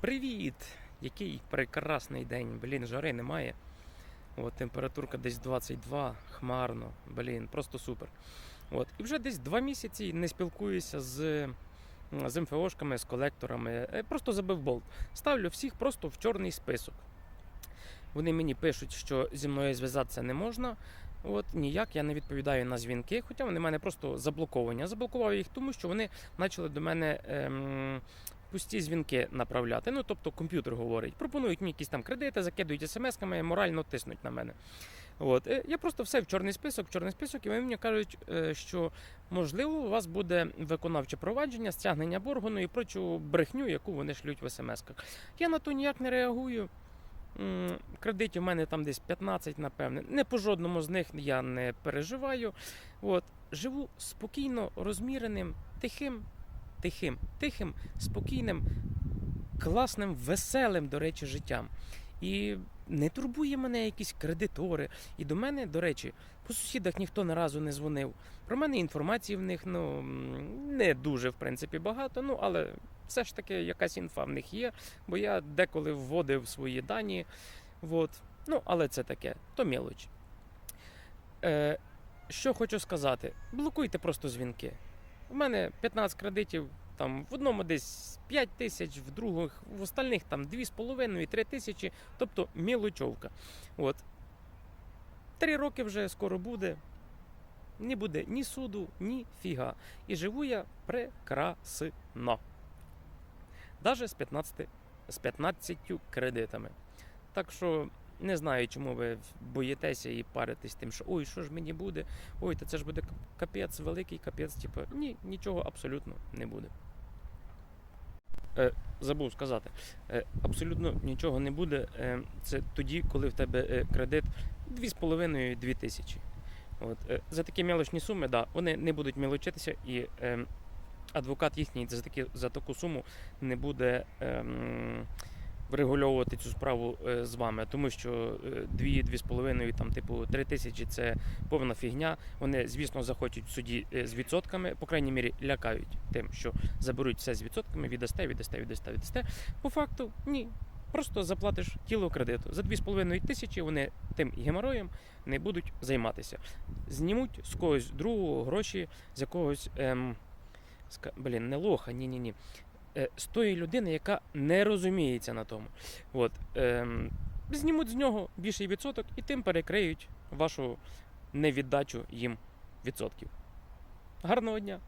Привіт! Який прекрасний день. Блін, жари немає. От, температурка десь 22, хмарно. Блін, просто супер. От. І вже десь два місяці не спілкуюся з, з МФОшками, з колекторами. Е, Просто забив болт. Ставлю всіх просто в чорний список. Вони мені пишуть, що зі мною зв'язатися не можна. От ніяк я не відповідаю на дзвінки, хоча вони в мене просто заблоковані. Я заблокував їх, тому що вони почали до мене ем, пусті дзвінки направляти. Ну тобто комп'ютер говорить, пропонують мені якісь там кредити, закидують смс-ками, морально тиснуть на мене. От е, я просто все в чорний список, в чорний список, і вони мені кажуть, е, що можливо у вас буде виконавче провадження, стягнення боргу, ну і прочу брехню, яку вони шлють в смс-ках. Я на то ніяк не реагую. Кредитів у мене там десь 15, напевне. Не по жодному з них я не переживаю. От. Живу спокійно, розміреним, тихим, тихим, тихим, спокійним, класним, веселим, до речі, життям. І не турбує мене якісь кредитори. І до мене, до речі, по сусідах ніхто ні разу не дзвонив. Про мене інформації в них ну, не дуже, в принципі, багато, ну але все ж таки якась інфа в них є, бо я деколи вводив свої дані. От. Ну, але це таке, то мілоч. Е, що хочу сказати, блокуйте просто дзвінки. У мене 15 кредитів, там в одному десь 5 тисяч, в других, в остальних там 2,5-3 тисячі, тобто мілочовка. От. Три роки вже скоро буде. Не буде ні суду, ні фіга. І живу я прекрасно. Даже з 15, з 15 кредитами. Так що не знаю, чому ви боїтеся і паритесь тим, що ой, що ж мені буде? Ой, та це ж буде капець, великий капець. Типу, ні, нічого абсолютно не буде. Е, забув сказати, е, абсолютно нічого не буде. Е, це тоді, коли в тебе е, кредит 2,5-2 тисячі. От, е, за такі мелочні суми, да, вони не будуть мілочитися, і е, адвокат їхній за, такі, за таку суму не буде ем, врегульовувати цю справу е, з вами, тому що е, 2-2,5, там, типу, 3 тисячі це повна фігня. Вони, звісно, захочуть в суді е, з відсотками, по крайній мірі, лякають тим, що заберуть все з відсотками, віддасте, віддасте, віддасте, віддасте. По факту, ні. Просто заплатиш тіло кредиту. За 2,5 тисячі вони тим геморроєм не будуть займатися. Знімуть з когось другого гроші, з якогось. Ем. Блін, не лоха, ні-ні ні. Е, з тої людини, яка не розуміється на тому. От, ем, знімуть з нього більший відсоток і тим перекриють вашу невіддачу їм відсотків. Гарного дня!